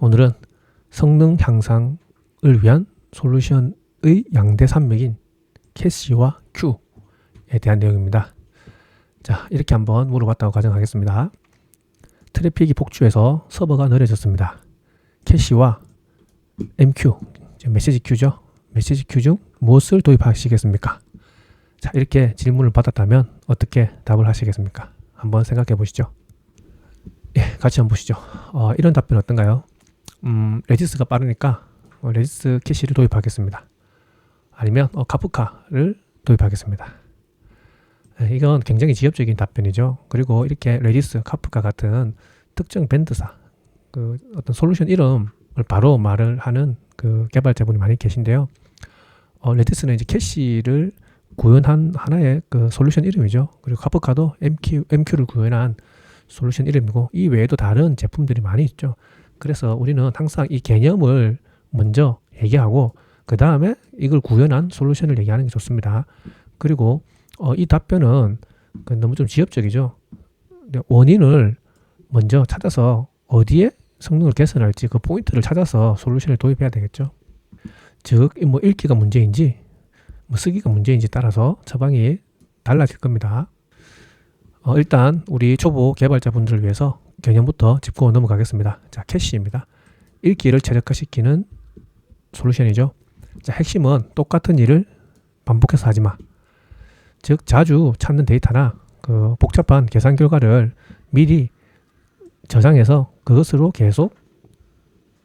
오늘은 성능 향상을 위한 솔루션의 양대 산맥인 캐시와 Q에 대한 내용입니다. 자, 이렇게 한번 물어봤다고 가정하겠습니다. 트래픽이 폭주해서 서버가 느려졌습니다. 캐시와 MQ, 메시지 큐죠. 메시지 큐 중 무엇을 도입하시겠습니까? 자, 이렇게 질문을 받았다면 어떻게 답을 하시겠습니까? 한번 생각해 보시죠. 예, 같이 한번 보시죠. 어, 이런 답변 어떤가요? 음, 레지스가 빠르니까 어, 레지스 캐시를 도입하겠습니다. 아니면 어, 카프카를 도입하겠습니다. 예, 이건 굉장히 지엽적인 답변이죠. 그리고 이렇게 레지스, 카프카 같은 특정 밴드사, 그 어떤 솔루션 이름을 바로 말을 하는 그 개발자분이 많이 계신데요. 어, 레디스는 이제 캐시를 구현한 하나의 그 솔루션 이름이죠. 그리고 카프카도 MQ, MQ를 구현한 솔루션 이름이고 이 외에도 다른 제품들이 많이 있죠. 그래서 우리는 항상 이 개념을 먼저 얘기하고 그 다음에 이걸 구현한 솔루션을 얘기하는 게 좋습니다. 그리고 어, 이 답변은 그 너무 좀 지엽적이죠. 원인을 먼저 찾아서 어디에 성능을 개선할지 그 포인트를 찾아서 솔루션을 도입해야 되겠죠. 즉, 뭐 읽기가 문제인지 뭐 쓰기가 문제인지 따라서 처방이 달라질 겁니다. 어, 일단 우리 초보 개발자분들을 위해서 개념부터 짚고 넘어가겠습니다. 자, 캐시입니다. 읽기를 최적화시키는 솔루션이죠. 자, 핵심은 똑같은 일을 반복해서 하지 마. 즉, 자주 찾는 데이터나 그 복잡한 계산 결과를 미리 저장해서 그것으로 계속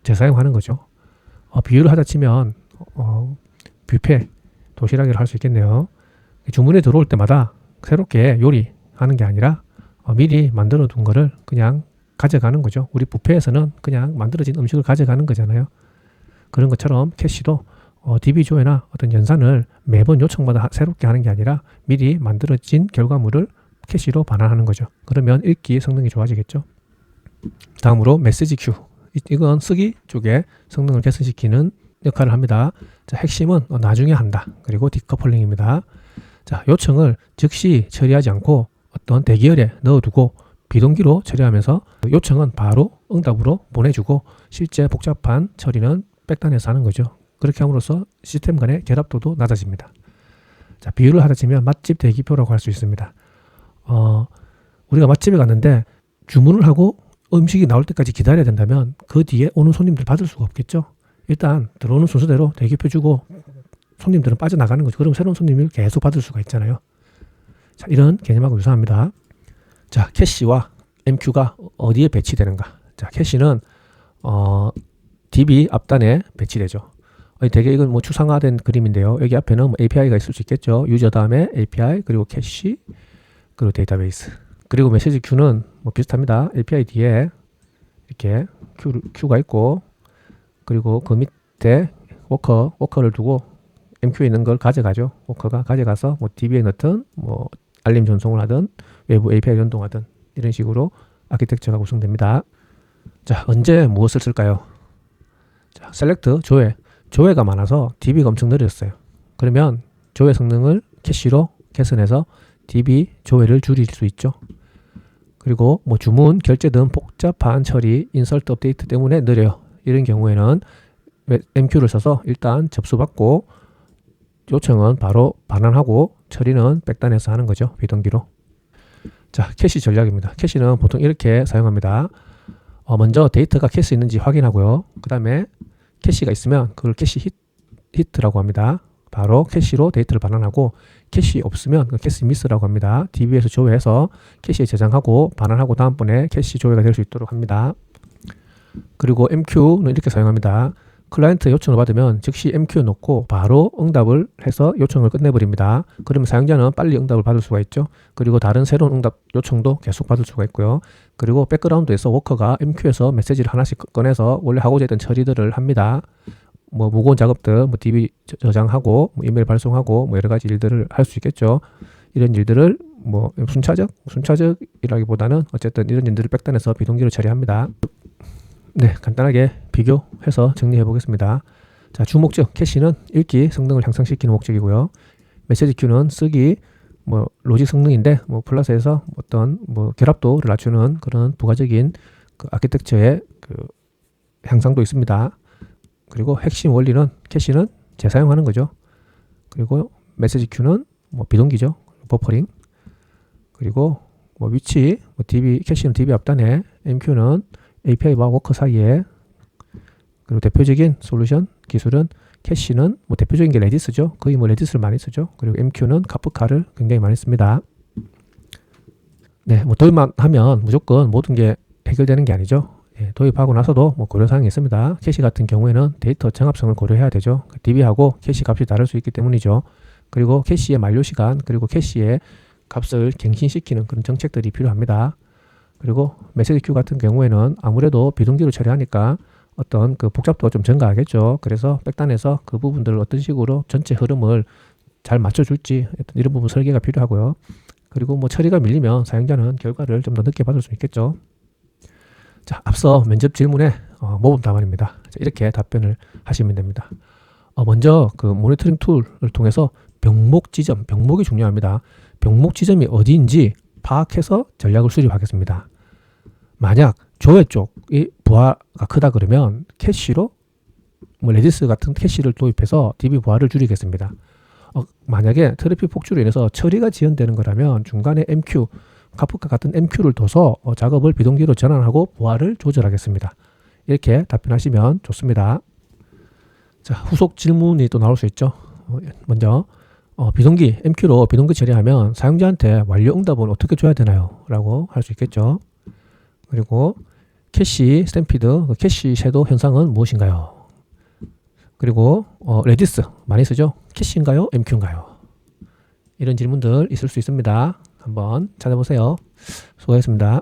재사용하는 거죠. 어, 비유를 하자 치면 어, 뷔페 도시락이라 할 수 있겠네요. 주문이 들어올 때마다 새롭게 요리하는 게 아니라 어, 미리 만들어 둔 거를 그냥 가져가는 거죠. 우리 뷔페에서는 그냥 만들어진 음식을 가져가는 거잖아요. 그런 것처럼 캐시도 어, DB 조회나 어떤 연산을 매번 요청마다 새롭게 하는 게 아니라 미리 만들어진 결과물을 캐시로 반환하는 거죠. 그러면 읽기 성능이 좋아지겠죠. 다음으로 메시지 큐. 이건 쓰기 쪽에 성능을 개선시키는 역할을 합니다. 자, 핵심은 나중에 한다. 그리고 디커플링입니다. 자, 요청을 즉시 처리하지 않고 어떤 대기열에 넣어두고 비동기로 처리하면서 요청은 바로 응답으로 보내주고 실제 복잡한 처리는 백단에서 하는 거죠. 그렇게 함으로써 시스템 간의 결합도도 낮아집니다. 자, 비유를 하자 치면 맛집 대기표라고 할 수 있습니다. 어, 우리가 맛집에 갔는데 주문을 하고 음식이 나올 때까지 기다려야 된다면 그 뒤에 오는 손님들 받을 수가 없겠죠. 일단 들어오는 순서대로 대기표 주고 손님들은 빠져나가는 거죠. 그럼 새로운 손님을 계속 받을 수가 있잖아요. 자, 이런 개념하고 유사합니다. 자, 캐시와 MQ가 어디에 배치되는가? 자, 캐시는 어, DB 앞단에 배치되죠. 되게 이건 뭐 추상화된 그림인데요. 여기 앞에는 뭐 API가 있을 수 있겠죠. 유저 다음에 API 그리고 캐시 그리고 데이터베이스 그리고 메시지 큐는 뭐 비슷합니다. API 뒤에 이렇게 큐, 큐가 있고 그리고 그 밑에 워커, 워커를 두고 MQ에 있는 걸 가져가죠. 워커가 가져가서 뭐 DB에 넣든 뭐 알림 전송을 하든 외부 API 연동하든 이런 식으로 아키텍처가 구성됩니다. 자, 언제 무엇을 쓸까요? 자, 셀렉트, 조회. 조회가 많아서 DB가 엄청 느렸어요. 그러면 조회 성능을 캐시로 개선해서 DB 조회를 줄일 수 있죠. 그리고 뭐 주문, 결제 등 복잡한 처리, 인설트 업데이트 때문에 느려요. 이런 경우에는 MQ를 써서 일단 접수받고 요청은 바로 반환하고 처리는 백단에서 하는 거죠. 비동기로. 자, 캐시 전략입니다. 캐시는 보통 이렇게 사용합니다. 어, 먼저 데이터가 캐시 있는지 확인하고요. 그 다음에 캐시가 있으면 그걸 캐시 히트, 히트라고 합니다. 바로 캐시로 데이터를 반환하고 캐시 없으면 그 캐시 미스라고 합니다. DB에서 조회해서 캐시에 저장하고 반환하고 다음번에 캐시 조회가 될 수 있도록 합니다. 그리고 MQ는 이렇게 사용합니다. 클라이언트 요청을 받으면 즉시 MQ 넣고 바로 응답을 해서 요청을 끝내버립니다. 그러면 사용자는 빨리 응답을 받을 수가 있죠. 그리고 다른 새로운 응답 요청도 계속 받을 수가 있고요. 그리고 백그라운드에서 워커가 MQ에서 메시지를 하나씩 꺼내서 원래 하고자 했던 처리들을 합니다. 뭐 무거운 작업들, 뭐 DB 저장하고 뭐 이메일 발송하고 뭐 여러 가지 일들을 할 수 있겠죠. 이런 일들을 뭐 순차적, 순차적이라기보다는 어쨌든 이런 일들을 백단에서 비동기로 처리합니다. 네, 간단하게 비교해서 정리해 보겠습니다. 자, 주목적 캐시는 읽기 성능을 향상시키는 목적이고요. 메시지 큐는 쓰기 뭐 로직 성능인데 뭐 플러스에서 어떤 뭐 결합도를 낮추는 그런 부가적인 그 아키텍처의 그 향상도 있습니다. 그리고 핵심 원리는 캐시는 재사용하는 거죠. 그리고 메시지 큐는 뭐 비동기죠. 버퍼링. 그리고 뭐 위치, 뭐 DB 캐시는 DB 앞단에, MQ는 API와 워커 사이에 그리고 대표적인 솔루션 기술은 캐시는 뭐 대표적인 게 레디스죠. 거의 뭐 레디스를 많이 쓰죠. 그리고 MQ는 카프카를 굉장히 많이 씁니다. 네, 뭐 도입만 하면 무조건 모든 게 해결되는 게 아니죠. 예, 도입하고 나서도 뭐 고려사항이 있습니다. 캐시 같은 경우에는 데이터 정합성을 고려해야 되죠. DB하고 캐시 값이 다를 수 있기 때문이죠. 그리고 캐시의 만료 시간, 그리고 캐시의 값을 갱신시키는 그런 정책들이 필요합니다. 그리고 메시지 큐 같은 경우에는 아무래도 비동기로 처리하니까 어떤 그 복잡도가 좀 증가하겠죠. 그래서 백단에서 그 부분들을 어떤 식으로 전체 흐름을 잘 맞춰줄지 이런 부분 설계가 필요하고요. 그리고 뭐 처리가 밀리면 사용자는 결과를 좀 더 늦게 받을 수 있겠죠. 자, 앞서 면접 질문에 어, 모범 답안입니다. 자, 이렇게 답변을 하시면 됩니다. 어, 먼저 그 모니터링 툴을 통해서 병목 지점, 병목이 중요합니다. 병목 지점이 어디인지 파악해서 전략을 수립하겠습니다. 만약 조회 쪽이 부하가 크다 그러면 캐시로 뭐 레디스 같은 캐시를 도입해서 DB 부하를 줄이겠습니다. 어, 만약에 트래픽 폭주로 인해서 처리가 지연되는 거라면 중간에 MQ, 카프카 같은 MQ를 둬서 어, 작업을 비동기로 전환하고 부하를 조절하겠습니다. 이렇게 답변하시면 좋습니다. 자, 후속 질문이 또 나올 수 있죠. 어, 먼저 어, 비동기 MQ로 비동기 처리하면 사용자한테 완료 응답은 어떻게 줘야 되나요? 라고 할 수 있겠죠. 그리고 캐시 스탬피드 그 캐시 섀도우 현상은 무엇인가요? 그리고 어, 레디스 많이 쓰죠? 캐시인가요? MQ인가요? 이런 질문들 있을 수 있습니다. 한번 찾아보세요. 수고하셨습니다.